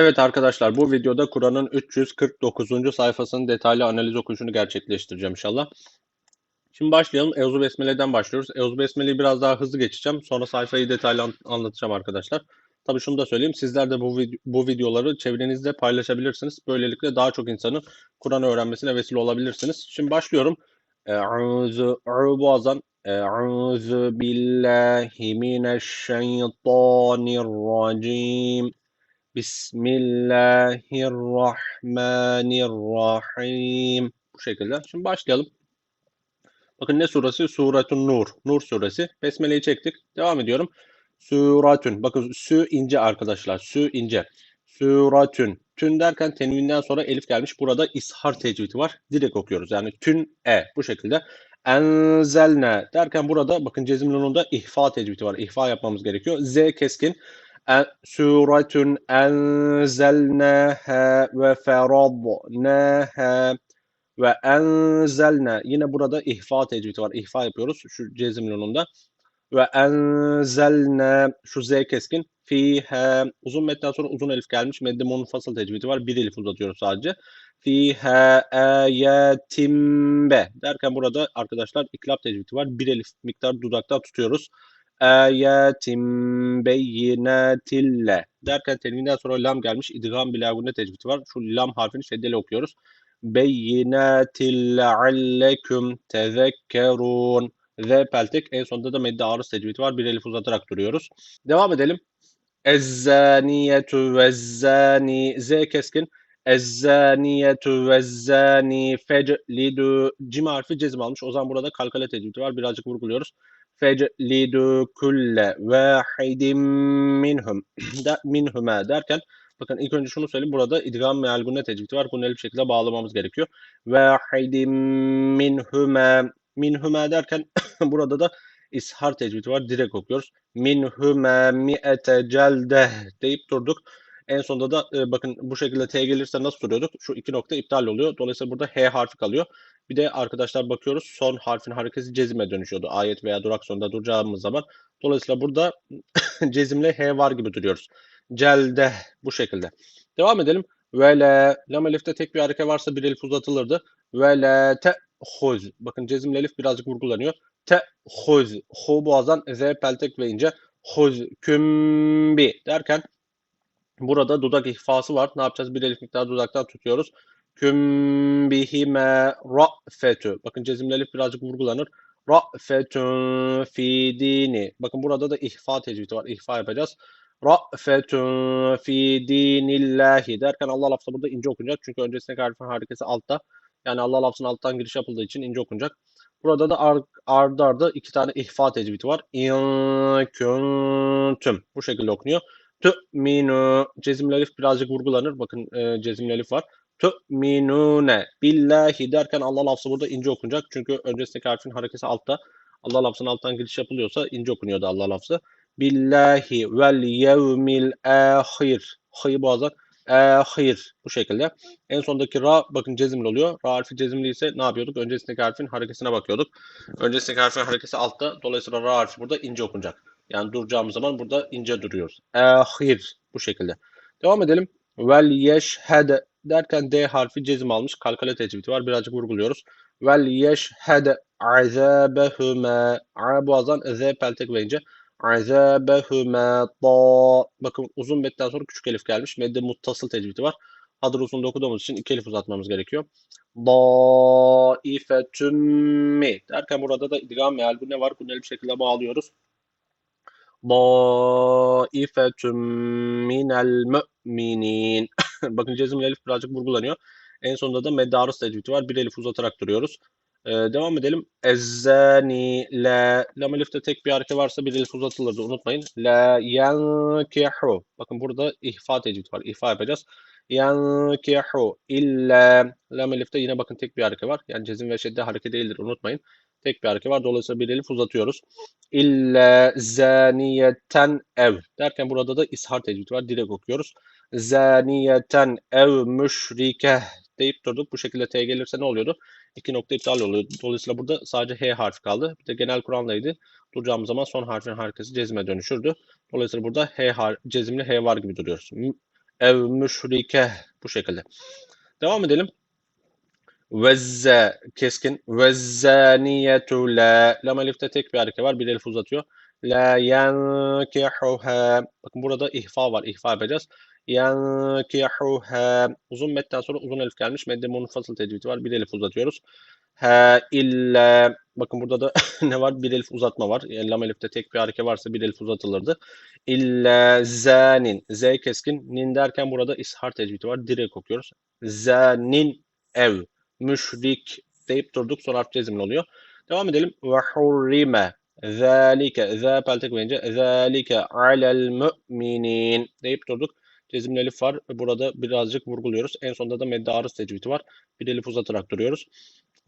Evet arkadaşlar bu videoda Kur'an'ın 349. sayfasının detaylı analiz okuyuşunu gerçekleştireceğim inşallah. Şimdi başlayalım. Euzu Besmele'den başlıyoruz. Euzu Besmele'yi biraz daha hızlı geçeceğim. Sonra sayfayı detaylı an- anlatacağım arkadaşlar. Tabii şunu da söyleyeyim. Sizler de bu, bu videoları çevrenizde paylaşabilirsiniz. Böylelikle daha çok insanın Kur'an'ı öğrenmesine vesile olabilirsiniz. Şimdi başlıyorum. Euzu boğazdan. Euzu billahi mineşşeytanirracim. Bismillahirrahmanirrahim. Bu şekilde. Şimdi başlayalım. Bakın ne suresi? Suretun Nur. Nur suresi. Besmele'yi çektik. Devam ediyorum. Suratun. Bakın sü ince arkadaşlar. Sü ince. Suratun. Tün derken tenvinden sonra elif gelmiş. Burada ishar tecvidi var. Direkt okuyoruz. Yani tün e. Bu şekilde. Enzelne derken burada bakın cezim nununda ihfa tecvidi var. İhfa yapmamız gerekiyor. Z keskin. Suretun enzelnaha ve feradnaha ve enzelne yine burada ihfa tecvidi var. İhfa yapıyoruz şu cezim nununda. Ve enzelne şu z keskin fihe uzun metten sonra uzun elif gelmiş. Medde munfasıl tecvidi var. Bir elif uzatıyoruz sadece. Fihe ayetim be derken burada arkadaşlar iklap tecvidi var. Bir elif miktar dudakta tutuyoruz. Ayetim beyinatille derken tenvinden sonra lam gelmiş. İdgam bilagunne tecvidi var. Şu lam harfini şeddeli okuyoruz. Beyinatil leallekum tezekkerun. Ve peltek en sonunda da medde arız tecvidi var. Bir elif uzatarak duruyoruz. Devam edelim. Ezzaniyetu vezzani. Z keskin. Ezzaniyetu vezzani feclidu. Cim harfi cezim almış. O zaman burada kalkale tecvidi var. Birazcık vurguluyoruz. Feclidu kulle vahidin minhum. Da, minhuma derken Bakın ilk önce şunu söyleyeyim. Burada idgam meal gunne tecvidi var. Gunneli bir şekilde bağlamamız gerekiyor. Vahidin minhuma. Minhuma derken burada da ishar tecvidi var. Direkt okuyoruz. Minhuma mi'ete celde deyip durduk. En sonunda da e, bakın bu şekilde T gelirse nasıl duruyorduk? Şu iki nokta iptal oluyor. Dolayısıyla burada H harfi kalıyor. Bir de arkadaşlar bakıyoruz son harfin hareketi cezime dönüşüyordu. Ayet veya durak sonunda duracağımız zaman. Dolayısıyla burada cezimle H var gibi duruyoruz. Celde bu şekilde. Devam edelim. Ve le lam elifte tek bir hareket varsa bir elif uzatılırdı. Ve le te huz. Bakın cezimli elif birazcık vurgulanıyor. Te huz. Hu boğazdan z peltek ve ince. Huz kümbi derken burada dudak ihfası var. Ne yapacağız? Bir elif miktar dudaktan tutuyoruz. Kümbihime ra'fetü. Bakın cezimli elif birazcık vurgulanır. Ra'fetün fi dini. Bakın burada da ihfa tecvidi var. İhfa yapacağız. Ra'fetun fi dinillahi derken Allah lafzı burada ince okunacak. Çünkü öncesindeki harfin harekesi altta. Yani Allah lafzının alttan giriş yapıldığı için ince okunacak. Burada da ar ardı iki tane ihfa tecvidi var. İn. Bu şekilde okunuyor. Tu'minu. Cezimli elif birazcık vurgulanır. Bakın e, cezimli elif var. Tu'minune billahi derken Allah lafzı burada ince okunacak. Çünkü öncesindeki harfin harekesi altta. Allah lafzının alttan giriş yapılıyorsa ince okunuyordu Allah lafzı billahi vel yevmil ahir. H'yı boğazdan ahir. Bu şekilde. En sondaki ra bakın cezimli oluyor. Ra harfi cezimli ise ne yapıyorduk? Öncesindeki harfin harekesine bakıyorduk. Öncesindeki harfin harekesi altta. Dolayısıyla ra harfi burada ince okunacak. Yani duracağımız zaman burada ince duruyoruz. Ahir. Bu şekilde. Devam edelim. Vel yeşhed derken D harfi cezim almış. Kalkale tecvidi var. Birazcık vurguluyoruz. Vel yeşhed azabehuma. A boğazdan Z peltek ve ince. Azabehuma ta. Bakın uzun metten sonra küçük elif gelmiş. Medde muttasıl tecvidi var. Hadır uzun okuduğumuz için iki elif uzatmamız gerekiyor. Daifetüm mi derken burada da idgam meal bu ne var? Gunneli bir şekilde bağlıyoruz. Daifetüm minel mü'minin. Bakın cezimli elif birazcık vurgulanıyor. En sonunda da meddarız tecvidi var. Bir elif uzatarak duruyoruz. Ee, devam edelim. Ezzani la lam elifte tek bir hareket varsa bir elif uzatılırdı. Unutmayın. La yankihu. Bakın burada ihfa tecvid var. İhfa yapacağız. Yankihu illa lam elifte yine bakın tek bir hareket var. Yani cezim ve şedde hareket değildir. Unutmayın. Tek bir hareket var. Dolayısıyla bir elif uzatıyoruz. İlla zaniyeten ev. Derken burada da ishar tecvid var. Direkt okuyoruz. Zaniyeten ev müşrike deyip durduk. Bu şekilde T gelirse ne oluyordu? İki nokta iptal oluyor. Dolayısıyla burada sadece H harfi kaldı. Bir de genel Kur'an'daydı. Duracağımız zaman son harfin harekesi cezime dönüşürdü. Dolayısıyla burada H har cezimli H var gibi duruyoruz. ev müşrike bu şekilde. Devam edelim. Vezze keskin. Vezzaniyetu la. Lam elifte tek bir hareket var. Bir elif uzatıyor. La yankihuha. Bakın burada ihfa var. İhfa yapacağız. Yankihuha. Uzun metten sonra uzun elif gelmiş. Medde munfasıl tecvidi var. Bir elif uzatıyoruz. Ha illa. Bakın burada da ne var? Bir elif uzatma var. Yani lam elifte tek bir hareket varsa bir elif uzatılırdı. İlla zanin. Z keskin. Nin derken burada ishar tecvidi var. Direkt okuyoruz. Zanin ev müşrik deyip durduk. Sonra harf cezimli oluyor. Devam edelim. Ve hurrime zâlike zâ peltek verince zâlike alel mü'minin deyip durduk. Cezimli elif var. Burada birazcık vurguluyoruz. En sonunda da medde arız tecvidi var. Bir elif uzatarak duruyoruz.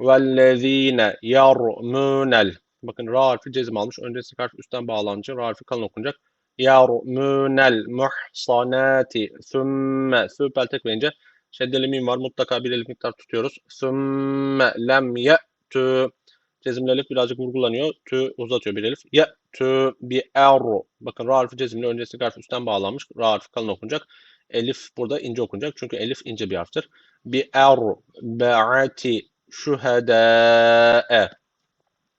Vellezîne yarmûnel Bakın ra harfi cezim almış. Öncesi harf üstten bağlanınca ra harfi kalın okunacak. Yarmûnel muhsanati sümme sü peltek verince Şeddeli mim var. Mutlaka bir elif miktar tutuyoruz. Sümme lem ye'tü. Cezimli elif birazcık vurgulanıyor. Tü uzatıyor bir elif. Ye'tü bi erru. Bakın ra harfi cezimli. Öncesi harf üstten bağlanmış. Ra harfi kalın okunacak. Elif burada ince okunacak. Çünkü elif ince bir harftir. Bi erru be'ati şühedâe.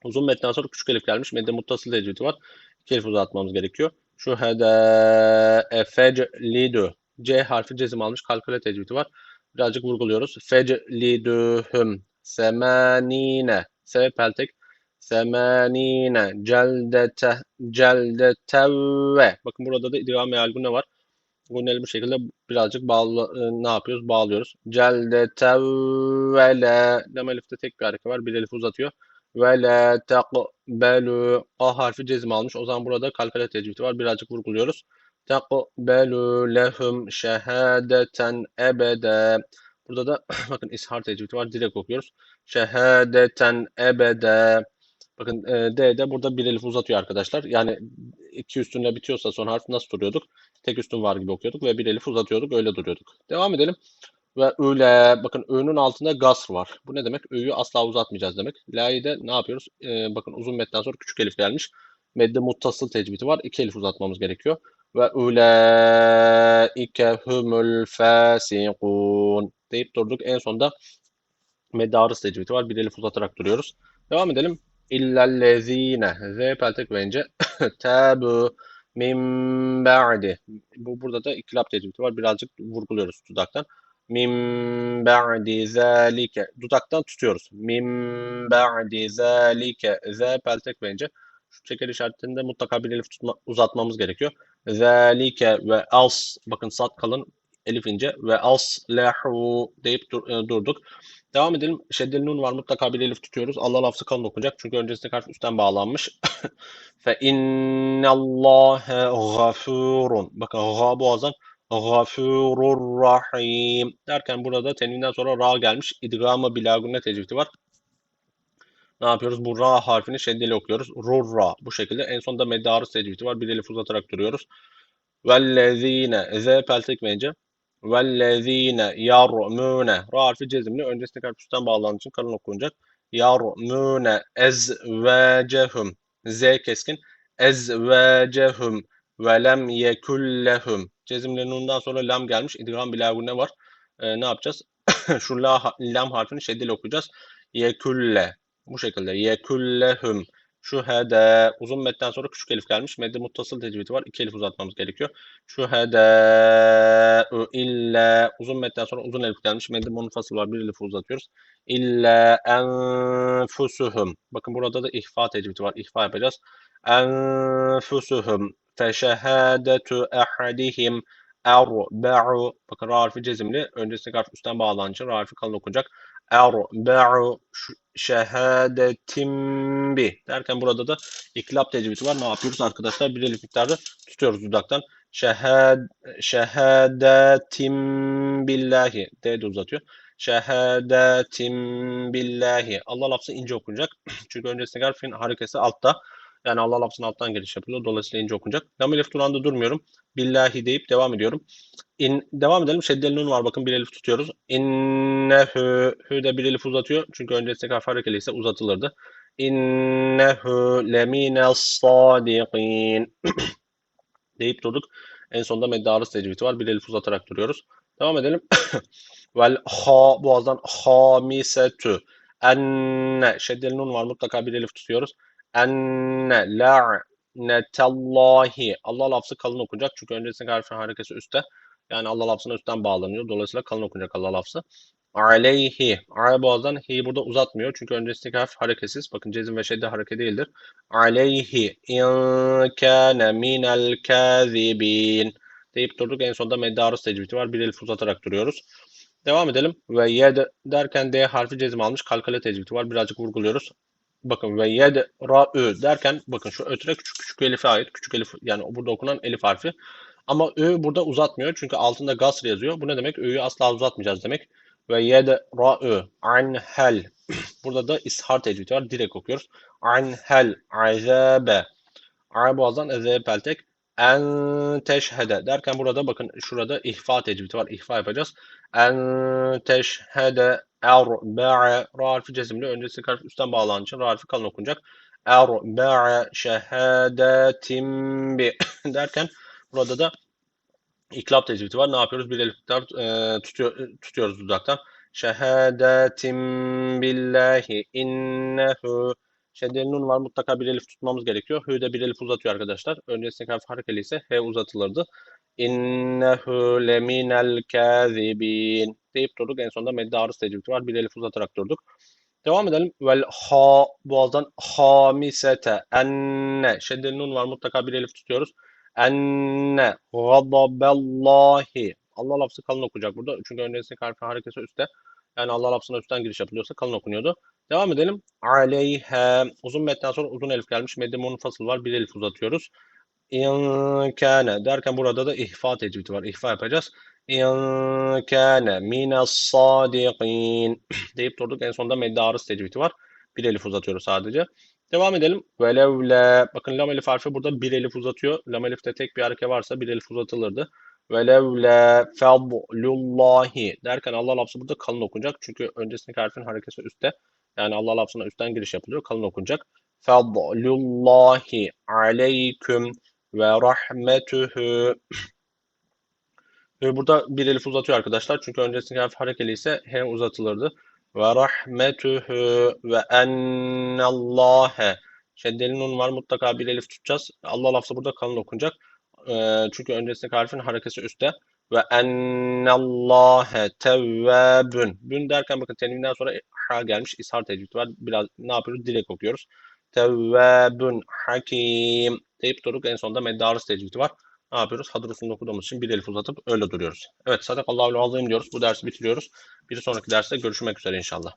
Uzun metnden sonra küçük elif gelmiş. Medde muttasıl tecvidi var. İki elif uzatmamız gerekiyor. Şühedâe feclidü. C harfi cezim almış. Kalküle tecvidi var. Birazcık vurguluyoruz. Feclidühüm semanine. Se peltek. Semanine celdete celdetevve. Bakın burada da idgam meal ne var? Gunneli bu şekilde birazcık bağlı, ne yapıyoruz? Bağlıyoruz. Celdetevvele. Lam elifte tek bir hareket var. Bir elif uzatıyor. Ve la teqbelu. A harfi cezim almış. O zaman burada kalkale tecvidi var. Birazcık vurguluyoruz. Teqbelu lehum şehadeten ebede. Burada da bakın ishar tecvidi var. Direkt okuyoruz. Şehadeten ebede. Bakın e, D'de burada bir elif uzatıyor arkadaşlar. Yani iki üstünle bitiyorsa son harf nasıl duruyorduk? Tek üstün var gibi okuyorduk ve bir elif uzatıyorduk. Öyle duruyorduk. Devam edelim. Ve öyle bakın ö'nün altında gasr var. Bu ne demek? Ö'yü asla uzatmayacağız demek. La'yı da ne yapıyoruz? Ee, bakın uzun metten sonra küçük elif gelmiş. Medde muttasıl tecvidi var. İki elif uzatmamız gerekiyor. Ve ulaike humul fasikun deyip durduk. En sonda medde arız tecvidi var. Bir elif uzatarak duruyoruz. Devam edelim. İllellezine. Z peltek verince tabu min ba'di. Bu burada da ikilap tecvidi var. Birazcık vurguluyoruz dudaktan. Min ba'di zalike. Dudaktan tutuyoruz. Min ba'di zalike. Z peltek verince şu çeker işaretinde mutlaka bir elif tutma, uzatmamız gerekiyor. Zalike ve as. Bakın sat kalın elif ince ve aslehu deyip dur, e, durduk. Devam edelim. Şeddeli nun var. Mutlaka bir elif tutuyoruz. Allah lafzı kalın okunacak. Çünkü öncesinde harf üstten bağlanmış. Fe innallâhe gafurun. Bakın ga boğazdan gafurur rahim derken burada tenvinden sonra ra gelmiş. İdgama bilagune tecvidi var. Ne yapıyoruz? Bu ra harfini şeddeli okuyoruz. Rurra. Bu şekilde. En sonunda meddarı tecvidi var. Bir elif uzatarak duruyoruz. Vellezine. Z peltek verince. Vellezine yarmune. Ra harfi cezimli. Öncesindeki harf üstten bağlandığı için kalın okunacak. Yarmune ezvecehum. Z keskin. Ezvecehum. Ve lem yekullehum. Cezimli nundan sonra lam gelmiş. İdgam bilagune var. Ee, ne yapacağız? Şu la, lam harfini şeddeli okuyacağız. Yekulle. Bu şekilde. Yekullehum. Şu hede uzun metten sonra küçük elif gelmiş. Medde muttasıl tecvidi var. İki elif uzatmamız gerekiyor. Şu hede illa uzun metten sonra uzun elif gelmiş. Medde munfasıl var. Bir elif uzatıyoruz. İlla enfusuhum. Bakın burada da ihfa tecvidi var. İhfa yapacağız. Enfusuhum feşehadetu ahadihim erba'u. Bakın ra cezimli. Öncesindeki harf üstten bağlanınca ra kalın okunacak. Erba'u şehadetim bi derken burada da iklap tecvidi var. Ne yapıyoruz arkadaşlar? Bir elif miktarda tutuyoruz dudaktan. Şehad, şehadetim billahi. D de uzatıyor. Şehadetim billahi. Allah lafzı ince okunacak. Çünkü öncesindeki harfin harekesi altta. Yani Allah lafzının alttan giriş yapılıyor. Dolayısıyla ince okunacak. Lam elif duranda durmuyorum. Billahi deyip devam ediyorum. İn, devam edelim. Şeddeli nun var. Bakın bir elif tutuyoruz. İnnehu. Hü de bir elif uzatıyor. Çünkü öncesindeki harf harekeli ise uzatılırdı. İnnehu lemine sadiqin deyip durduk. En sonunda meddarız tecvidi var. Bir elif uzatarak duruyoruz. Devam edelim. Vel ha boğazdan hamisetü. Enne şeddeli nun var mutlaka bir elif tutuyoruz. Enne la'netallahi. Allah lafzı kalın okunacak çünkü öncesinde harfin harekesi üstte. Yani Allah lafzına üstten bağlanıyor. Dolayısıyla kalın okunacak Allah lafzı. Aleyhi. Ara boğazdan hi burada uzatmıyor. Çünkü öncesindeki harf hareketsiz. Bakın cezim ve şedde hareket değildir. Aleyhi in kâne minel kâzibin deyip durduk. En sonunda meddarız tecvidi var. Bir elif uzatarak duruyoruz. Devam edelim. Ve yed derken D harfi cezim almış. Kalkale tecvidi var. Birazcık vurguluyoruz. Bakın ve yed ra ü derken bakın şu ötüre küçük küçük elife ait. Küçük elif yani burada okunan elif harfi. Ama ü burada uzatmıyor. Çünkü altında gasr yazıyor. Bu ne demek? Ü'yü asla uzatmayacağız demek. Ve yed ra ü an hel. Burada da ishar tecvidi var. Direkt okuyoruz. An hel azabe. Ara boğazdan ezeye peltek. En teşhede derken burada bakın şurada ihfa tecvidi var. İhfa yapacağız. En teşhede erba'a ra harfi cezimli. Öncesi harf üstten bağlanan için ra harfi kalın okunacak. Erba'a şehadetim bi derken burada da iklap tecvidi var. Ne yapıyoruz? Bir elifler e, tutuyor, tutuyoruz dudaktan. Şehadetim billahi innehu Şeddeli nun var. Mutlaka bir elif tutmamız gerekiyor. Hü de bir elif uzatıyor arkadaşlar. Öncesindeki harf harekeli ise H uzatılırdı. İnnehu leminel kâzibin deyip durduk. En sonunda medde arız tecvidi var. Bir elif uzatarak durduk. Devam edelim. Vel ha boğazdan hamisete enne. Şeddeli nun var. Mutlaka bir elif tutuyoruz. Enne gadaballahi. Allah lafzı kalın okuyacak burada. Çünkü öncesindeki harfin harekesi üstte. Yani Allah lafzına üstten giriş yapılıyorsa kalın okunuyordu. Devam edelim. Aleyhe. Uzun metten sonra uzun elif gelmiş. Medde munfasıl var. Bir elif uzatıyoruz. İn kâne derken burada da ihfa tecvidi var. İhfa yapacağız. İn kâne mines sadiqin deyip durduk. En sonunda medde arız tecvidi var. Bir elif uzatıyoruz sadece. Devam edelim. Velevle. Bakın lam elif harfi burada bir elif uzatıyor. Lam elifte tek bir hareke varsa bir elif uzatılırdı. Velevle fadlullahi derken Allah lafzı burada kalın okunacak. Çünkü öncesindeki harfin harekesi üstte. Yani Allah lafzına üstten giriş yapılıyor. Kalın okunacak. Fadlullahi aleyküm ve rahmetuhu. Burada bir elif uzatıyor arkadaşlar. Çünkü öncesindeki harf harekeli ise H uzatılırdı. Ve rahmetuhu ve ennallâhe. Şeddeli nun var. Mutlaka bir elif tutacağız. Allah lafzı burada kalın okunacak. Ee, çünkü öncesindeki harfin harekesi üstte. Ve ennallâhe tevvâbün. Bün derken bakın tenvinden sonra ha gelmiş. ishar tecvidi var. Biraz ne yapıyoruz? Direkt okuyoruz. Tevvâbün hakim deyip durduk. En sonunda meddarız tecvidi var. Ne yapıyoruz? Hadrusunu okuduğumuz için bir elif uzatıp öyle duruyoruz. Evet sadakallahu azim diyoruz. Bu dersi bitiriyoruz. Bir sonraki derste görüşmek üzere inşallah.